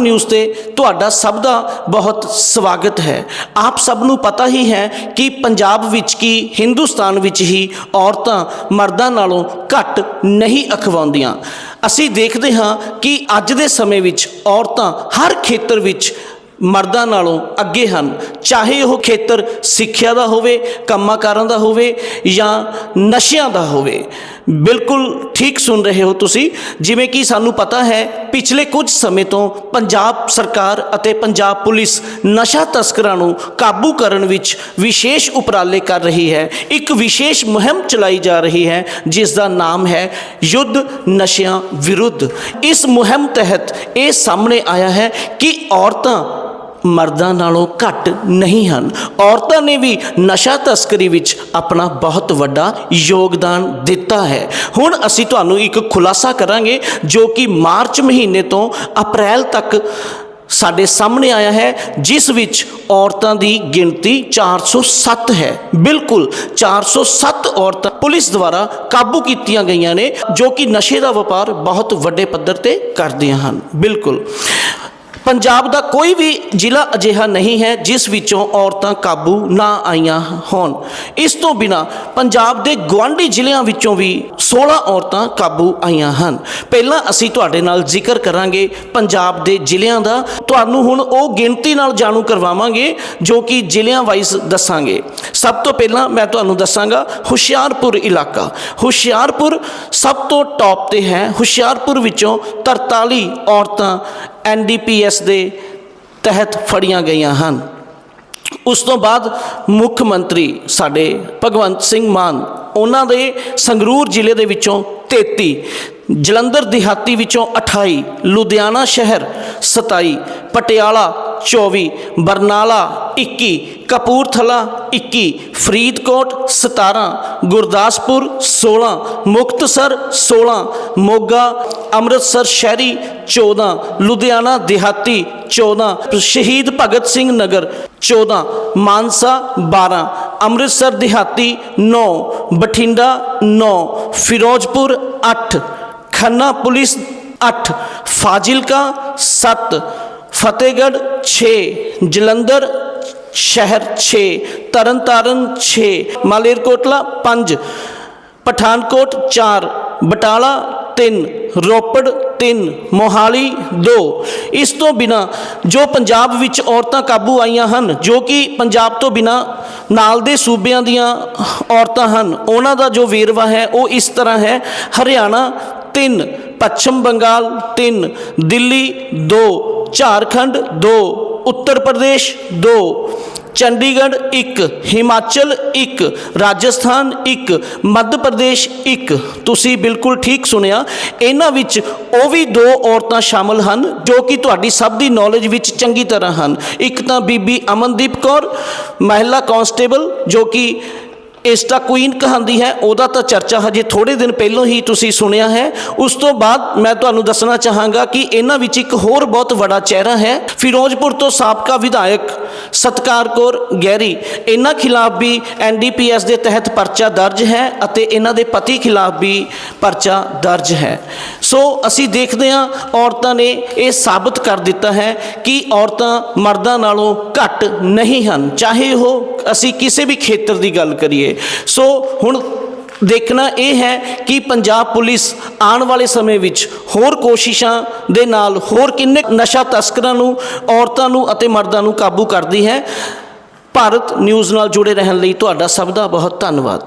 News ਤੇ ਤੁਹਾਡਾ ਸਭ ਦਾ ਬਹੁਤ ਸਵਾਗਤ ਹੈ। ਆਪ ਸਭ ਨੂੰ ਪਤਾ ਹੀ ਹੈ ਕਿ ਪੰਜਾਬ ਵਿੱਚ ਕੀ ਹਿੰਦੁਸਤਾਨ ਵਿੱਚ ਹੀ ਔਰਤਾਂ ਮਰਦਾਂ ਨਾਲੋਂ ਘੱਟ ਨਹੀਂ ਅਖਵਾਉਂਦੀਆਂ। ਅਸੀਂ ਦੇਖਦੇ ਹਾਂ ਕਿ ਅੱਜ ਦੇ ਸਮੇਂ ਵਿੱਚ ਔਰਤਾਂ ਹਰ ਖੇਤਰ ਵਿੱਚ ਮਰਦਾਂ ਨਾਲੋਂ ਅੱਗੇ ਹਨ। ਚਾਹੇ ਉਹ ਖੇਤਰ ਸਿੱਖਿਆ ਦਾ ਹੋਵੇ ਕੰਮਾਂ-ਕਾਰਾਂ ਦਾ ਹੋਵੇ ਜਾਂ ਨਸ਼ਿਆਂ ਦਾ ਹੋਵੇ। ਬਿਲਕੁਲ ਠੀਕ ਸੁਣ ਰਹੇ ਹੋ ਤੁਸੀਂ। ਜਿਵੇਂ ਕਿ ਸਾਨੂੰ ਪਤਾ ਹੈ, ਪਿਛਲੇ ਕੁਝ ਸਮੇਂ ਤੋਂ ਪੰਜਾਬ ਸਰਕਾਰ ਅਤੇ ਪੰਜਾਬ ਪੁਲਿਸ ਨਸ਼ਾ ਤਸਕਰਾਂ ਨੂੰ ਕਾਬੂ ਕਰਨ ਵਿੱਚ ਵਿਸ਼ੇਸ਼ ਉਪਰਾਲੇ ਕਰ ਰਹੀ ਹੈ। ਇੱਕ ਵਿਸ਼ੇਸ਼ ਮੁਹਿੰਮ ਚਲਾਈ ਜਾ ਰਹੀ ਹੈ ਜਿਸ ਦਾ ਨਾਮ ਹੈ ਯੁੱਧ ਨਸ਼ਿਆਂ ਵਿਰੁੱਧ। ਇਸ ਮੁਹਿੰਮ ਤਹਿਤ ਇਹ ਸਾਹਮਣੇ ਆਇਆ ਹੈ ਕਿ ਔਰਤਾਂ ਮਰਦਾਂ ਨਾਲੋਂ ਘੱਟ ਨਹੀਂ ਹਨ। ਔਰਤਾਂ ਨੇ ਵੀ ਨਸ਼ਾ ਤਸਕਰੀ ਵਿੱਚ ਆਪਣਾ ਬਹੁਤ ਵੱਡਾ ਯੋਗਦਾਨ ਦਿੱਤਾ ਹੈ। ਹੁਣ ਅਸੀਂ ਤੁਹਾਨੂੰ ਇੱਕ ਖੁਲਾਸਾ ਕਰਾਂਗੇ ਜੋ ਕਿ ਮਾਰਚ ਮਹੀਨੇ ਤੋਂ ਅਪ੍ਰੈਲ ਤੱਕ ਸਾਡੇ ਸਾਹਮਣੇ ਆਇਆ ਹੈ, ਜਿਸ ਵਿੱਚ ਔਰਤਾਂ ਦੀ ਗਿਣਤੀ 407 ਹੈ। ਬਿਲਕੁਲ 407 ਔਰਤਾਂ ਪੁਲਿਸ ਦੁਆਰਾ ਕਾਬੂ ਕੀਤੀਆਂ ਗਈਆਂ ਨੇ, ਜੋ ਕਿ ਨਸ਼ੇ ਦਾ ਵਪਾਰ ਬਹੁਤ ਵੱਡੇ ਪੱਧਰ ਤੇ ਕਰਦੀਆਂ ਹਨ। ਬਿਲਕੁਲ ਪੰਜਾਬ ਦਾ ਕੋਈ ਵੀ ਜ਼ਿਲ੍ਹਾ ਅਜਿਹਾ ਨਹੀਂ ਹੈ ਜਿਸ ਵਿੱਚੋਂ ਔਰਤਾਂ ਕਾਬੂ ਨਾ ਆਈਆਂ ਹੋਣ। ਇਸ ਤੋਂ ਬਿਨਾ ਪੰਜਾਬ ਦੇ ਗਵਾਂਢੀ ਜ਼ਿਲ੍ਹਿਆਂ ਵਿੱਚੋਂ ਵੀ 16 ਔਰਤਾਂ ਕਾਬੂ ਆਈਆਂ ਹਨ। ਪਹਿਲਾਂ ਅਸੀਂ ਤੁਹਾਡੇ ਨਾਲ ਜ਼ਿਕਰ ਕਰਾਂਗੇ ਪੰਜਾਬ ਦੇ ਜ਼ਿਲ੍ਹਿਆਂ ਦਾ। ਤੁਹਾਨੂੰ ਹੁਣ ਉਹ ਗਿਣਤੀ ਨਾਲ ਜਾਣੂ ਕਰਵਾਵਾਂਗੇ ਜੋ ਕਿ ਜ਼ਿਲ੍ਹਿਆਂ ਵਾਈਜ਼ ਦੱਸਾਂਗੇ। ਸਭ ਤੋਂ ਪਹਿਲਾਂ ਮੈਂ ਤੁਹਾਨੂੰ ਦੱਸਾਂਗਾ ਹੁਸ਼ਿਆਰਪੁਰ ਇਲਾਕਾ। ਹੁਸ਼ਿਆਰਪੁਰ ਸਭ ਤੋਂ ਟੌਪ ਤੇ ਹੈ। ਹੁਸ਼ਿਆਰਪੁਰ ਵਿੱਚੋਂ 43 ਔਰਤਾਂ ਐਨਡੀਪੀਐਸ ਦੇ ਤਹਿਤ ਫੜੀਆਂ ਗਈਆਂ ਹਨ। ਉਸ ਤੋਂ ਬਾਅਦ ਮੁੱਖ ਮੰਤਰੀ ਸਾਡੇ ਭਗਵੰਤ ਸਿੰਘ ਮਾਨ, ਉਹਨਾਂ ਦੇ ਸੰਗਰੂਰ ਜ਼ਿਲ੍ਹੇ ਦੇ ਵਿੱਚੋਂ 33 ਜਲੰਧਰ ਦਿਹਾਤੀ ਵਿੱਚੋਂ 28 ਲੁਧਿਆਣਾ ਸ਼ਹਿਰ 27 ਪਟਿਆਲਾ 24 ਬਰਨਾਲਾ 21 ਕਪੂਰਥਲਾ 21 ਫਰੀਦਕੋਟ 17 ਗੁਰਦਾਸਪੁਰ 16 ਮੁਕਤਸਰ 16 ਮੋਗਾ ਅੰਮ੍ਰਿਤਸਰ ਸ਼ਹਿਰੀ 14 ਲੁਧਿਆਣਾ ਦਿਹਾਤੀ 14 ਸ਼ਹੀਦ ਭਗਤ ਸਿੰਘ ਨਗਰ 14 ਮਾਨਸਾ 12 ਅੰਮ੍ਰਿਤਸਰ ਦਿਹਾਤੀ 9 ਬਠਿੰਡਾ 9 ਫਿਰੋਜ਼ਪੁਰ 8 ਖੰਨਾ ਪੁਲਿਸ 8 ਫਾਜ਼ਿਲਕਾ 7 ਫਤਿਹਗੜ੍ਹ 6 ਜਲੰਧਰ ਸ਼ਹਿਰ 6 ਤਰਨਤਾਰਨ 6 ਮਾਲੇਰਕੋਟਲਾ 5 ਪਠਾਨਕੋਟ 4 ਬਟਾਲਾ 3 ਰੋਪੜ 3 ਮੋਹਾਲੀ 2 ਇਸ ਤੋਂ ਬਿਨਾ ਜੋ ਪੰਜਾਬ ਵਿੱਚ ਔਰਤਾਂ ਕਾਬੂ ਆਈਆਂ ਹਨ, ਜੋ ਕਿ ਪੰਜਾਬ ਤੋਂ ਬਿਨਾ ਨਾਲ ਦੇ ਸੂਬਿਆਂ ਦੀਆਂ ਔਰਤਾਂ ਹਨ, ਉਹਨਾਂ ਦਾ ਜੋ ਵੇਰਵਾ ਹੈ ਉਹ ਇਸ ਤਰ੍ਹਾਂ ਹੈ, ਹਰਿਆਣਾ 3 ਪੱਛਮ ਬੰਗਾਲ 3 ਦਿੱਲੀ 2 ਝਾਰਖੰਡ 2 ਉੱਤਰ ਪ੍ਰਦੇਸ਼ 2 ਚੰਡੀਗੜ੍ਹ 1 ਹਿਮਾਚਲ 1 ਰਾਜਸਥਾਨ 1 ਮੱਧ ਪ੍ਰਦੇਸ਼ 1 ਤੁਸੀਂ ਬਿਲਕੁਲ ਠੀਕ ਸੁਣਿਆ। ਇਹਨਾਂ ਵਿੱਚ ਉਹ ਵੀ ਦੋ ਔਰਤਾਂ ਸ਼ਾਮਲ ਹਨ ਜੋ ਕਿ ਤੁਹਾਡੀ ਸਭ ਦੀ ਨੌਲੇਜ ਵਿੱਚ ਚੰਗੀ ਤਰ੍ਹਾਂ ਹਨ। ਇੱਕ ਤਾਂ ਬੀਬੀ ਅਮਨਦੀਪ ਕੌਰ, ਮਹਿਲਾ ਕਾਂਸਟੇਬਲ ਜੋ ਕਿ ਇਸਟਾ ਕੁਈਨ ਕਹਾਂਦੀ ਹੈ, ਉਹਦਾ ਤਾਂ ਚਰਚਾ ਹਜੇ ਥੋੜੇ ਦਿਨ ਪਹਿਲਾਂ ਹੀ ਤੁਸੀਂ ਸੁਣਿਆ ਹੈ। ਉਸ ਤੋਂ ਬਾਅਦ ਮੈਂ ਤੁਹਾਨੂੰ ਦੱਸਣਾ ਚਾਹਾਂਗਾ ਕਿ ਇਹਨਾਂ ਵਿੱਚ ਇੱਕ ਹੋਰ ਬਹੁਤ ਵੱਡਾ ਚਿਹਰਾ ਹੈ, ਫਿਰੋਜ਼ਪੁਰ ਤੋਂ ਸਾਬਕਾ ਵਿਧਾਇਕ ਸਤਕਾਰ ਕੌਰ ਗੈਰੀ ਇਹਨਾਂ ਖਿਲਾਫ ਵੀ ਐਨਡੀਪੀਐਸ ਦੇ ਤਹਿਤ ਪਰਚਾ ਦਰਜ ਹੈ ਅਤੇ ਇਹਨਾਂ ਦੇ ਪਤੀ ਖਿਲਾਫ ਵੀ ਪਰਚਾ ਦਰਜ ਹੈ। ਸੋ ਅਸੀਂ ਦੇਖਦੇ ਹਾਂ ਔਰਤਾਂ ਨੇ ਇਹ ਸਾਬਤ ਕਰ ਦਿੱਤਾ ਹੈ ਕਿ ਔਰਤਾਂ ਮਰਦਾਂ ਨਾਲੋਂ ਘੱਟ ਨਹੀਂ ਹਨ। ਚਾਹੇ ਉਹ ਅਸੀਂ ਕਿਸੇ ਵੀ ਖੇਤਰ ਦੀ ਗੱਲ ਕਰੀਏ। ਸੋ ਹੁਣ ਦੇਖਣਾ ਇਹ ਹੈ ਕਿ ਪੰਜਾਬ ਪੁਲਿਸ ਆਉਣ ਵਾਲੇ ਸਮੇਂ ਵਿੱਚ ਹੋਰ ਕੋਸ਼ਿਸ਼ਾਂ ਦੇ ਨਾਲ ਹੋਰ ਕਿੰਨੇ ਨਸ਼ਾ ਤਸਕਰਾਂ ਨੂੰ, ਔਰਤਾਂ ਨੂੰ ਅਤੇ ਮਰਦਾਂ ਨੂੰ ਕਾਬੂ ਕਰਦੀ ਹੈ। ਭਾਰਤ ਨਿਊਜ਼ ਨਾਲ ਜੁੜੇ ਰਹਿਣ ਲਈ ਤੁਹਾਡਾ ਸਭ ਦਾ ਬਹੁਤ ਧੰਨਵਾਦ।